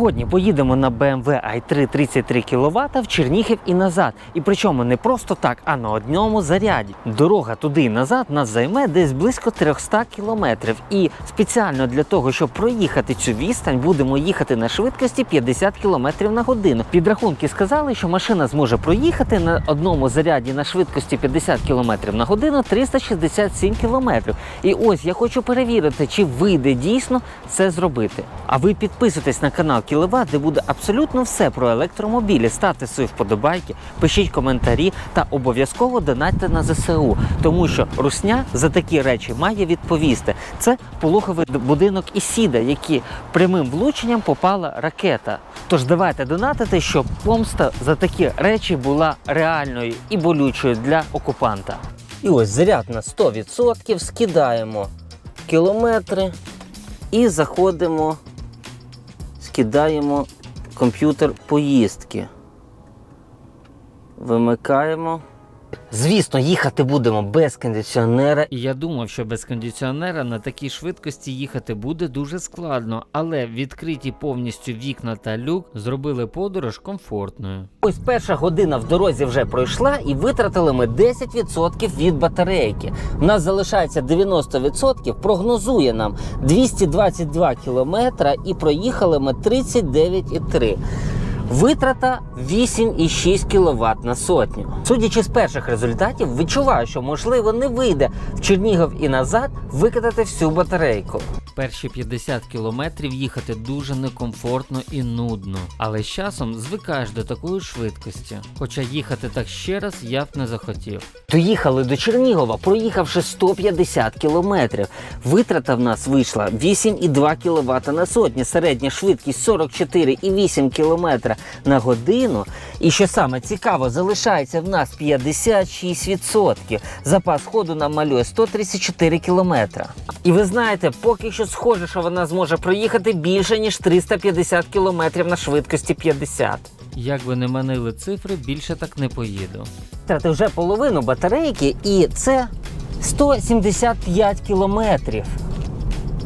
Сьогодні поїдемо на BMW i3 33 кВт в Чернігів і назад. І причому не просто так, а на одному заряді. Дорога туди і назад нас займе десь близько 300 кілометрів. І спеціально для того, щоб проїхати цю відстань, будемо їхати на швидкості 50 км на годину. Підрахунки сказали, що машина зможе проїхати на одному заряді на швидкості 50 км на годину 367 км. І ось я хочу перевірити, чи вийде дійсно це зробити. А ви підписуйтесь на канал Кіловат, де буде абсолютно все про електромобілі. Ставте свої вподобайки, пишіть коментарі та обов'язково донатьте на ЗСУ, тому що Русня за такі речі має відповісти. Це пологовий будинок Ісіда, які прямим влученням попала ракета. Тож давайте донатити, щоб помста за такі речі була реальною і болючою для окупанта. І ось заряд на 100%, скидаємо кілометри і заходимо, скидаємо комп'ютер поїздки. Вимикаємо. Звісно, їхати будемо без кондиціонера. Я думав, що без кондиціонера на такій швидкості їхати буде дуже складно, але відкриті повністю вікна та люк зробили подорож комфортною. Ось перша година в дорозі вже пройшла, і витратили ми 10% від батарейки. У нас залишається 90%, прогнозує нам 222 кілометра і проїхали ми 39,3. Витрата 8,6 кВт на сотню. Судячи з перших результатів, відчуваю, що можливо не вийде в Чернігів і назад викидати всю батарейку. Перші 50 кілометрів їхати дуже некомфортно і нудно, але з часом звикаєш до такої швидкості. Хоча їхати так ще раз я б не захотів. Доїхали до Чернігова, проїхавши 150 кілометрів. Витрата в нас вийшла 8,2 кВт на сотні, середня швидкість 44,8 км на годину. І що саме цікаво, залишається в нас 56%. Запас ходу нам малює 134 км. І ви знаєте, поки що схоже, що вона зможе проїхати більше ніж 350 км на швидкості 50. Як би не манили цифри, більше так не поїду. Втратив вже половину батарейки, і це 175 кілометрів.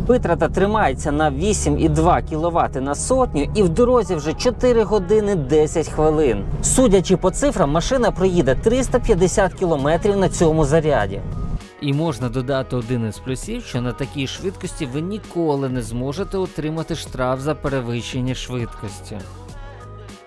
Витрата тримається на 8,2 кВт на сотню, і в дорозі вже 4 години 10 хвилин. Судячи по цифрам, машина проїде 350 км на цьому заряді. І можна додати один із плюсів, що на такій швидкості ви ніколи не зможете отримати штраф за перевищення швидкості.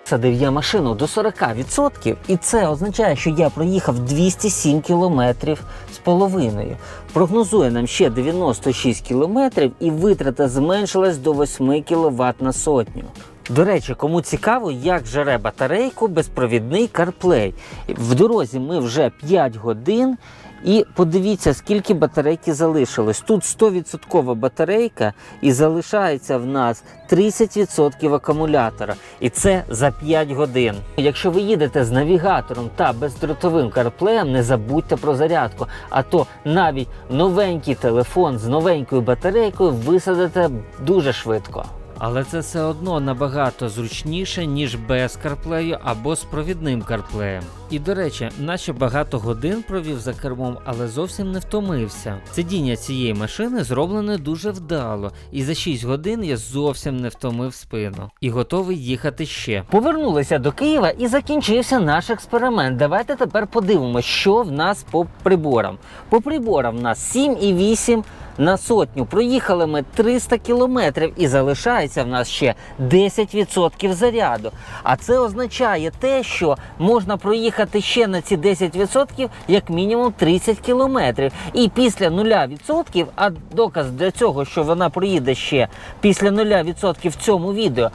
Садив я машину до 40%, і це означає, що я проїхав 207 кілометрів з половиною. Прогнозує нам ще 96 кілометрів, і витрата зменшилась до 8 кВт на сотню. До речі, кому цікаво, як жере батарейку безпровідний CarPlay. В дорозі ми вже 5 годин. І подивіться, скільки батарейки залишилось. Тут 100% батарейка і залишається в нас 30% акумулятора. І це за 5 годин. Якщо ви їдете з навігатором та бездротовим CarPlay, не забудьте про зарядку. А то навіть новенький телефон з новенькою батарейкою висадите дуже швидко. Але це все одно набагато зручніше, ніж без CarPlay або з провідним CarPlay. І до речі, наче багато годин провів за кермом, але зовсім не втомився. Сидіння цієї машини зроблене дуже вдало, і за 6 годин я зовсім не втомив спину і готовий їхати ще. Повернулися до Києва і закінчився наш експеримент. Давайте тепер подивимося, що в нас по приборам. По приборам в нас 7,8 на сотню. Проїхали ми 300 кілометрів і залишається в нас ще 10% заряду. А це означає те, що можна проїхати ще на ці 10% як мінімум 30 кілометрів. І після 0%, а доказ для цього, що вона проїде ще після 0% в цьому відео.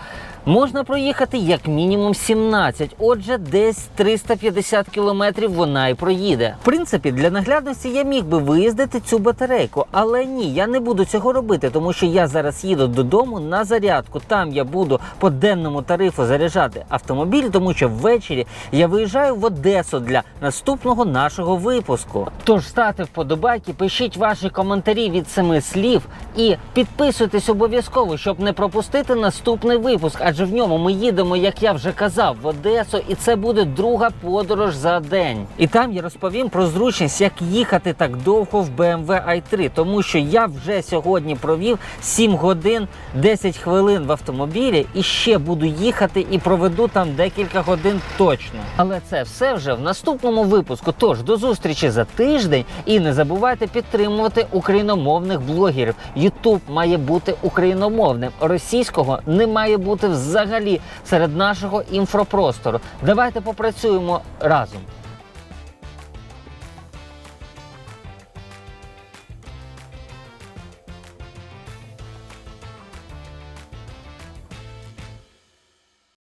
Можна проїхати як мінімум 17, отже, десь 350 кілометрів вона і проїде. В принципі, для наглядності я міг би виїздити цю батарейку, але ні, я не буду цього робити, тому що я зараз їду додому на зарядку. Там я буду по денному тарифу заряджати автомобіль, тому що ввечері я виїжджаю в Одесу для наступного нашого випуску. Тож ставте вподобайки, пишіть ваші коментарі від семи слів і підписуйтесь обов'язково, щоб не пропустити наступний випуск. Адже в ньому ми їдемо, як я вже казав, в Одесу, і це буде друга подорож за день. І там я розповім про зручність, як їхати так довго в BMW i3, тому що я вже сьогодні провів 7 годин 10 хвилин. в автомобілі і ще буду їхати і проведу там декілька годин точно. Але це все вже в наступному випуску. Тож до зустрічі за тиждень і не забувайте підтримувати україномовних блогерів. Ютуб має бути україномовним. Російського не має бути взагалі серед нашого інфопростору. Давайте попрацюємо разом.